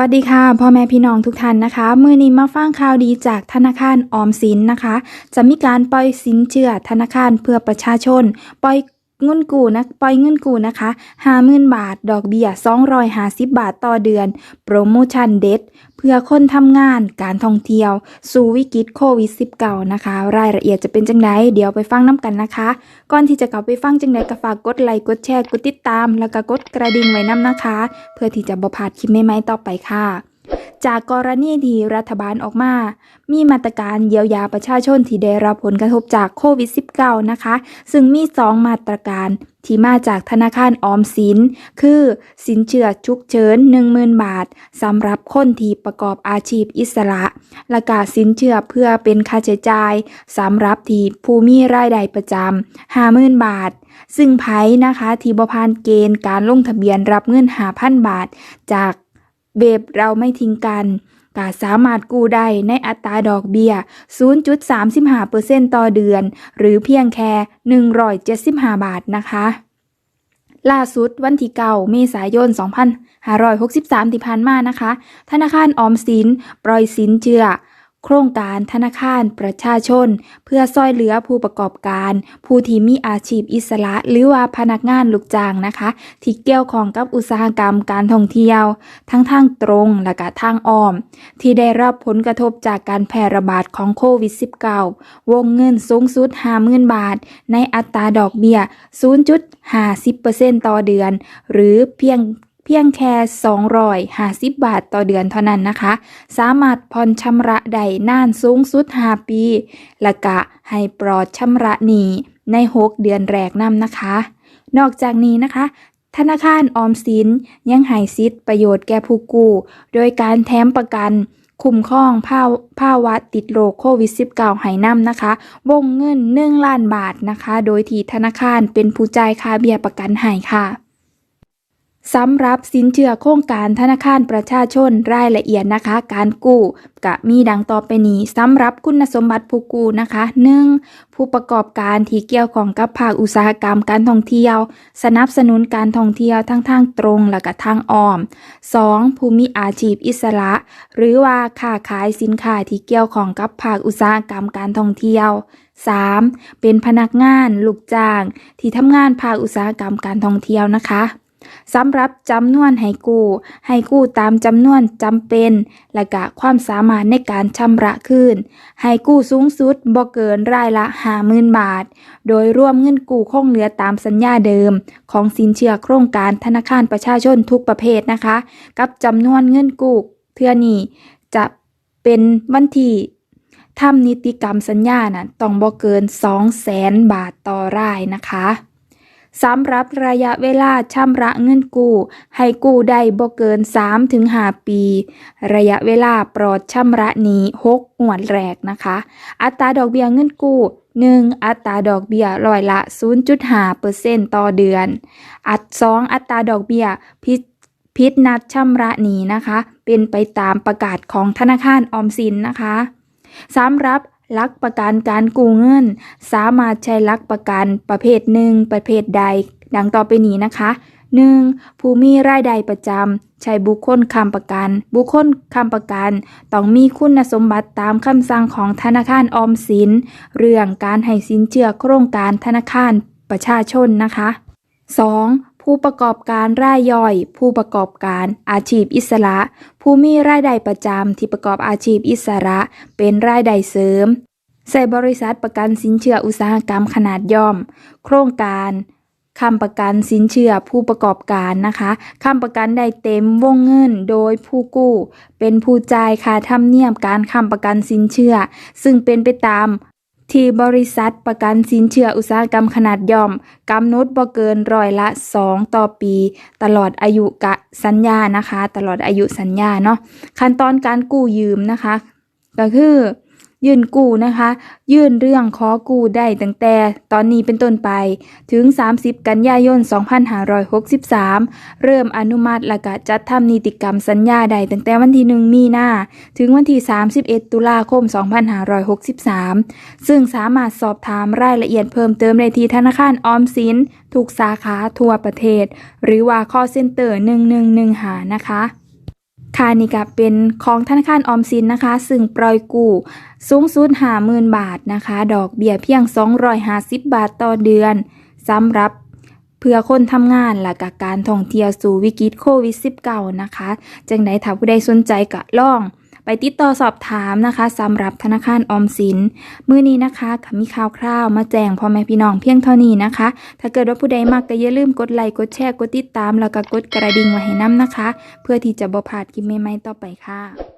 วัสดีค่ะพ่อแม่พี่น้องทุกท่านนะคะ มือนี้มาฟังข่าวดีจากธนาคารออมสินนะคะ จะมีการปล่อยสินเชื่อธนาคารเพื่อประชาชน ปล่อยเงินกู้นะปล่อยเงินกู้นะคะห้าหมื่นบาท ดอกเบี้ยสอองร้ยหาสิบบาทต่อเดือน โปรโมชั่นเด็ด เพื่อคนทำงานการท่องเที่ยว สู่วิกฤตโควิด -19 นะคะ รายละเอียดจะเป็นจังไดเดี๋ยวไปฟังน้ำกันนะคะ ก่อนที่จะกลับไปฟังจังไดก็ฝากกดไลค์กดแชร์กดติดตาม แล้วก็กดกระดิ่งไว้น้ำนะคะ เพื่อที่จะบ่พลาดคลิปใหม่ๆต่อไปค่ะ จากกรณีที่รัฐบาลออกมา มีมาตรการเยียวยาประชาชนที่ได้รับผลกระทบจากโควิด -19 นะคะ ซึ่งมี 2 มาตรการที่มาจากธนาคารออมสิน คือสินเชื่อฉุกเฉิน10,000 บาทสำหรับคนที่ประกอบอาชีพอิสระ และกาสินเชื่อเพื่อเป็นค่าใช้จ่ายสำหรับที่ผู้มีรายได้ประจำ50,000 บาท ซึ่งไผนะคะที่บผ่านเกณฑ์การลงทะเบียนรับเงิน5,000 บาท จาก เวบเราไม่ทิ้งกันก็สามารถกู้ได้ในอัตราดอกเบี้ย 0.35%ต่อเดือน หรือเพียงแค่ 175 บาทนะคะ ล่าสุดวันที่เก่าเมษายน 2563 ที่ผ่านมานะคะ ธนาคารออมสิน ปล่อยสินเชื่อ โครงการธนาคารประชาชน เพื่อซอยเหลือผู้ประกอบการ ผู้ที่มีอาชีพอิสระ หรือว่าพนักงานลูกจ้างนะคะ ที่เกี่ยวข้องกับอุตสาหกรรมการท่องเที่ยว ทั้งทางตรงและก็ทางอ้อม ที่ได้รับผลกระทบจากการแพร่ระบาดของโควิด -19 วงเงินสูงสุด50,000 บาท ในอัตราดอกเบี้ย 0.50%ต่อเดือน หรือเพียง เพียงแค่250 บาทต่อเดือนเท่านั้นนะคะ สามารถผ่อนชำระได้นานสูงสุด 5 ปี และกะให้ปลอดชำระหนี้ใน 6 เดือนแรกนำนะคะ นอกจากนี้นะคะธนาคารออมสินยังให้สิทธิประโยชน์แก่ผู้กู้ โดยการแถมประกัน คุ้มครองภาภาวะติดโรคโควิด -19 ให้นำนะคะ วงเงิน1ล้านบาทนะคะ โดยที่ธนาคารเป็นผู้จ่ายค่าเบี้ยประกันให้ค่ะ สำหรับสินเชื่อโครงการธนาคารประชาชนรายละเอียดนะคะ การกู้กะมีดังต่อไปนี้สำหรับคุณสมบัติผู้กู้นะคะ 1. ผู้ประกอบการที่เกี่ยวของกับภาคอุตสาหกรรมการท่องเที่ยว สนับสนุนการท่องเที่ยวทั้งทางตรงและก็ทางอ้อม 2. ผู้มีอาชีพอิสระ หรือว่าค้าขายสินค้าที่เกี่ยวของกับภาคอุตสาหกรรมการท่องเที่ยว 3. เป็นพนักงานลูกจ้าง ที่ทำงานภาคอุตสาหกรรมการท่องเที่ยวนะคะ สำหรับจำนวนให้กู้ ให้กู้ตามจำนวนจำเป็น และกะความสามารถในการชำระคืน ให้กู้สูงสุดบ่เกินรายละ50,000บาท โดยร่วมเงินกู้คงเหลือตามสัญญาเดิม ของสินเชื่อโครงการธนาคารประชาชนทุกประเภทนะคะ กับจำนวนเงินกู้เทื่อนี้จะเป็นวันที่ทำนิติกรรมสัญญาน่ะต้องบ่เกิน 200,000บาทต่อรายนะคะ สำหรับระยะเวลาชำระเงินกู้ ให้กู้ได้บ่เกิน 3-5 ปี ระยะเวลาปลอดชำระหนี้6งวดแรกนะคะ อัตราดอกเบี้ยเงินกู้ 1. อัตราดอกเบี้ยร้อยละ 0.5%ต่อเดือน อัด 2. อัตราดอกเบี้ยพิพิษนัดชำระหนี้นะคะ เป็นไปตามประกาศของธนาคารออมสินนะคะสำหรับ หลักประกันการกู้เงิน สามารถใช้หลักประกันประเภทหนึ่งประเภทใด ดังต่อไปนี้นะคะ 1. ผู้มีรายได้ประจำใช้บุคคลค้ำประกัน บุคคลค้ำประกัน ต้องมีคุณสมบัติตามคำสั่งของธนาคารออมสิน เรื่องการให้สินเชื่อโครงการธนาคารประชาชนนะคะ 2. ผู้ประกอบการรายย่อย ผู้ประกอบการอาชีพอิสระ ผู้มีรายได้ประจำที่ประกอบอาชีพอิสระ เป็นรายได้เสริม ใส่บริษัทประกันสินเชื่ออุตสาหกรรมขนาดย่อม โครงการคำประกันสินเชื่อผู้ประกอบการนะคะคำประกันได้เต็มวงเงินโดยผู้กู้ เป็นผู้จ่ายค่าธรรมเนียมการคำประกันสินเชื่อ ซึ่งเป็นไปตาม ที่บริษัทประกันสินเชื่ออุตสาหกรรมขนาดย่อมกำหนดบ่เกินร้อยละ 2 ต่อปี ตลอดอายุกะสัญญานะคะ ตลอดอายุสัญญาเนาะขั้นตอนการกู้ยืมนะคะ ก็คือ ยื่นกู้นะคะ ยื่นเรื่องขอกู้ได้ตั้งแต่ ตอนนี้เป็นต้นไปถึง 30 กันยายน 2563 เริ่มอนุมัติและก็จัดทำนิติกรรมสัญญาได้ตั้งแต่วันที่ 1 มีนาถึงวันที่ 31 ตุลาคม 2563 ซึ่งสามารถสอบถามรายละเอียดเพิ่มเติมได้ที่ธนาคารออมสินทุกสาขาทั่วประเทศ หรือว่า call center 1115 นะคะ ค่ะนี่ก็เป็นของธนาคารออมสินนะคะ ซึ่งปล่อยกู้สูงสุดห้าหมื่นบาทนะคะ ดอกเบี้ยเพียง 250 บาทต่อเดือนสำหรับเพื่อคนทำงานหลักการท่องเที่ยวสู่วิกฤตโควิด -19 นะคะ จังใดถ้าผู้ใดสนใจก็ลอง ไปติดต่อสอบถามนะคะสำหรับธนาคารออมสินมื้อนี้นะคะขมีข่าวคราวมาแจ้งพ่อแม่พี่น้องเพียงเท่านี้นะคะ ถ้าเกิดว่าผู้ใดมักก็อย่าลืมกดไลค์กดแชร์กดติดตาม แล้วก็กดกระดิ่งไว้ให้น้ำนะคะ เพื่อที่จะบ่พลาดคลิปใหม่ๆต่อไปค่ะ